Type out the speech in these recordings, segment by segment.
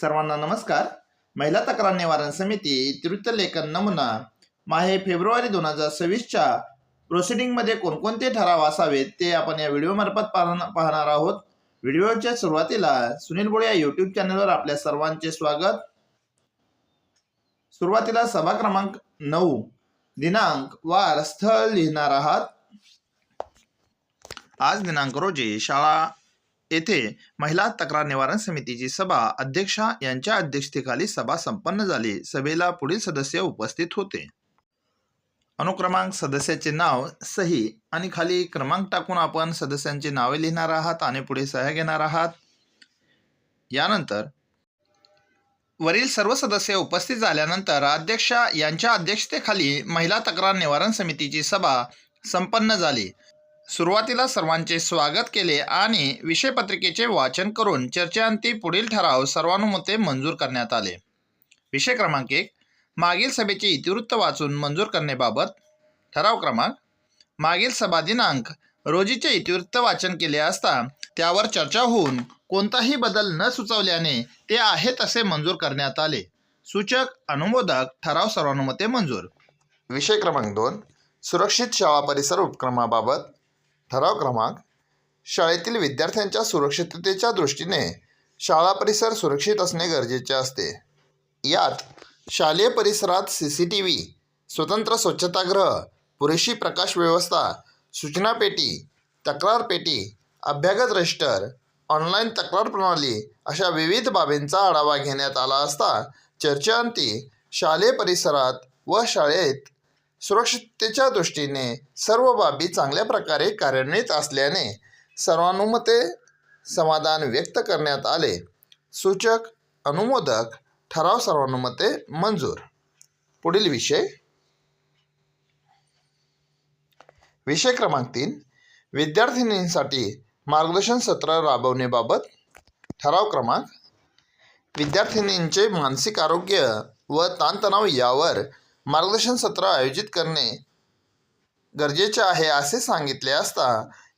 सर्वांना नमस्कार. महिला तक्रार निवारण समिती तिरुत्त लेखन नमुना. माहे फेब्रुवारी दोन हजार सव्वीसच्या प्रोसिडिंगमध्ये कोणकोणते ठराव असावेत ते आपण या व्हिडिओमार्फत पाहण- पाहणार आहोत. व्हिडिओच्या सुरुवातीला सुनील बोळे या युट्यूब चॅनलवर आपल्या सर्वांचे स्वागत. सुरुवातीला सभा क्रमांक नऊ दिनांक वार स्थळ लिहिणार आहात. आज दिनांक रोजी शाळा येथे महिला तक्रार निवारण समितीची सभा अध्यक्षा यांच्या अध्यक्षतेखाली सभा संपन्न झाली. सभेला पुढील सदस्य उपस्थित होते. अनुक्रमांक सदस्याचे नाव सही आणि खाली क्रमांक टाकून आपण सदस्यांची नावे लिहिणार आहात आणि पुढे सह्या घेणार आहात. यानंतर वरील सर्व सदस्य उपस्थित झाल्यानंतर अध्यक्षा यांच्या अध्यक्षतेखाली महिला तक्रार निवारण समितीची सभा संपन्न झाली. सुरुवातीला सर्वांचे स्वागत केले आणि विषयपत्रिकेचे वाचन करून चर्चेअंती पुढील ठराव सर्वानुमते मंजूर करण्यात आले. विषय क्रमांक एक मागील सभेचे इतिवृत्त वाचून मंजूर करण्याबाबत. ठराव क्रमांक मागील सभा दिनांक रोजीचे इतिवृत्त वाचन केले असता त्यावर चर्चा होऊन कोणताही बदल न सुचवल्याने ते आहे तसे मंजूर करण्यात आले. सूचक अनुमोदक ठराव सर्वानुमते मंजूर. विषय क्रमांक दोन सुरक्षित शाळा परिसर उपक्रमाबाबत. ठराव क्रमांक शाळेतील विद्यार्थ्यांच्या सुरक्षिततेच्या दृष्टीने शाळा परिसर सुरक्षित असणे गरजेचे असते. यात शालेय परिसरात सी सी टी व्ही स्वतंत्र स्वच्छतागृह पुरेशी प्रकाश व्यवस्था सूचना पेटी तक्रार पेटी अभ्यागत रजिस्टर ऑनलाईन तक्रार प्रणाली अशा विविध बाबींचा आढावा घेण्यात आला असता चर्चेअंती शालेय परिसरात व शाळेत सुरक्षिततेच्या दृष्टीने सर्व बाबी चांगल्या प्रकारे कार्यान्वित असल्याने सर्वानुमते समाधान व्यक्त करण्यात आले. सूचक अनुमोदक ठराव सर्वानुमते मंजूर. पुढील विषय. विषय क्रमांक तीन. विद्यार्थिनींसाठी मार्गदर्शन सत्र राबवण्याबाबत ठराव क्रमांक. विद्यार्थिनींचे मानसिक आरोग्य व ताणतणाव यावर मार्गदर्शन सत्र आयोजित करणे गरजेचे आहे असे सांगितले असता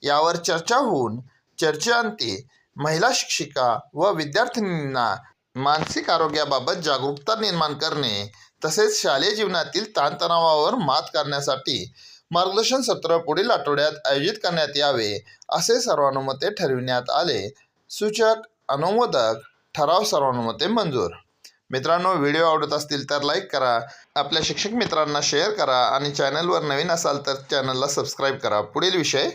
यावर चर्चा होऊन चर्चेअंती महिला शिक्षिका व विद्यार्थिनींना मानसिक आरोग्याबाबत जागरूकता निर्माण करणे तसेच शालेय जीवनातील ताणतणावावर मात करण्यासाठी मार्गदर्शन सत्र पुढील आठवड्यात आयोजित करण्यात यावे असे सर्वानुमते ठरविण्यात आले. सूचक अनुमोदक ठराव सर्वानुमते मंजूर. मित्रांनो व्हिडिओ आवडत असतील तर लाईक करा. आपल्या शिक्षक मित्रांना शेअर करा आणि चॅनलवर नवीन असाल तर चॅनलला सबस्क्राईब करा. पुढील विषय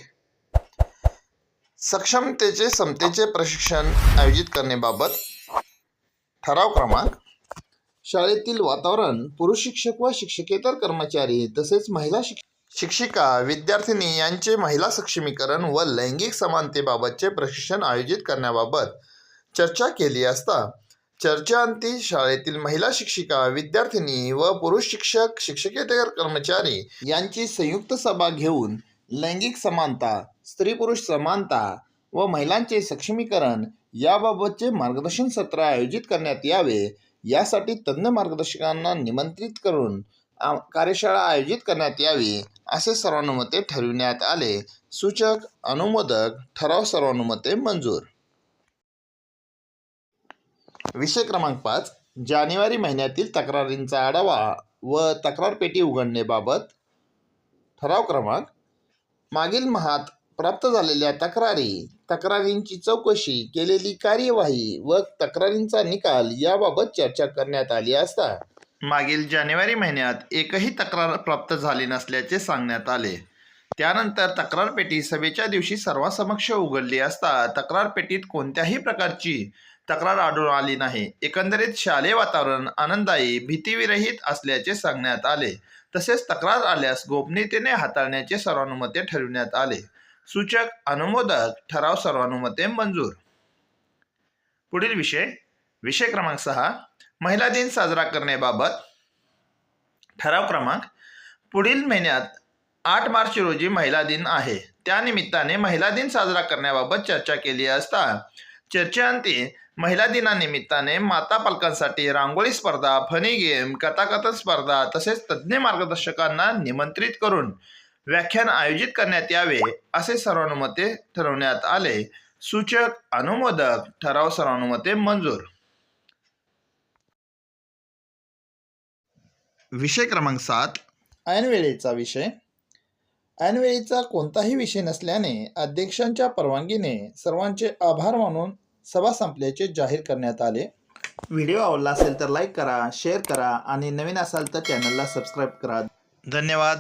सक्षमतेचे समतेचे प्रशिक्षण आयोजित करण्याबाबत. ठराव क्रमांक शाळेतील वातावरण पुरुष शिक्षक व शिक्षकेतर कर्मचारी तसेच महिला शिक शिक्षिका विद्यार्थिनी यांचे महिला सक्षमीकरण व लैंगिक समानतेबाबतचे प्रशिक्षण आयोजित करण्याबाबत चर्चा केली असता चर्चांती शाळेतील महिला शिक्षिका विद्यार्थिनी व पुरुष शिक्षक शिक्षकेतर कर्मचारी यांची संयुक्त सभा घेऊन लैंगिक समानता स्त्री पुरुष समानता व महिलांचे सक्षमीकरण याबाबतचे मार्गदर्शन सत्र आयोजित करण्यात यावे यासाठी तज्ज्ञ मार्गदर्शकांना निमंत्रित करून आ- कार्यशाळा आयोजित करण्यात यावी असे सर्वानुमते ठरविण्यात आले. सूचक अनुमोदक ठराव सर्वानुमते मंजूर. विषय क्रमांक पाच. जानेवारी महिन्यातील तक्रारींचा आढावा व तक्रारपेटी उघडणेबाबत ठराव क्रमांक. मागील महात प्राप्त झालेल्या तक्रारी तक्रारींची चौकशी केलेली कार्यवाही व तक्रारींचा निकाल याबाबत चर्चा करण्यात आली असता. मागील जानेवारी महिन्यात एकही तक्रार प्राप्त झाली नसल्याचे सांगण्यात आले. त्यानंतर तक्रार पेटी सभेच्या दिवशी सर्वांसमक्ष उघडली असता तक्रार पेटीत कोणत्याही प्रकारची तक्रार आढळून आली नाही. एकंदरीत शालेय वातावरण आनंददायी भीतीविरहित असल्याचे सांगण्यात आले. तसेच तक्रार आल्यास गोपनीयतेने हाताळण्याचे सर्वानुमते ठरविण्यात आले. सूचक अनुमोदक ठराव सर्वानुमते मंजूर. पुढील विषय विषय क्रमांक सहा महिला दिन साजरा करण्याबाबत. ठराव क्रमांक पुढील महिन्यात आठ मार्च रोजी महिला दिन आहे. त्यानिमित्ताने महिला दिन साजरा करण्याबाबत चर्चा केली असता चर्चेअंती महिला दिनानिमित्ताने माता पालकांसाठी रांगोळी स्पर्धा फनी गेम कथाकथन स्पर्धा तसेच तज्ज्ञ मार्गदर्शकांना निमंत्रित करून व्याख्यान आयोजित करण्यात यावे असे सर्वानुमते ठरवण्यात आले. सूचक अनुमोदक ठराव सर्वानुमते मंजूर. विषय क्रमांक सात. ऐनवेळेचा विषय. ऐनवेळीचा कोणताही विषय नसल्याने अध्यक्षांच्या परवानगीने सर्वांचे आभार मानून सभा संपल्याचे जाहीर करण्यात आले. व्हिडिओ आवडला असेल तर लाईक करा शेअर करा आणि नवीन असाल तर चॅनलला सबस्क्राईब करा. धन्यवाद.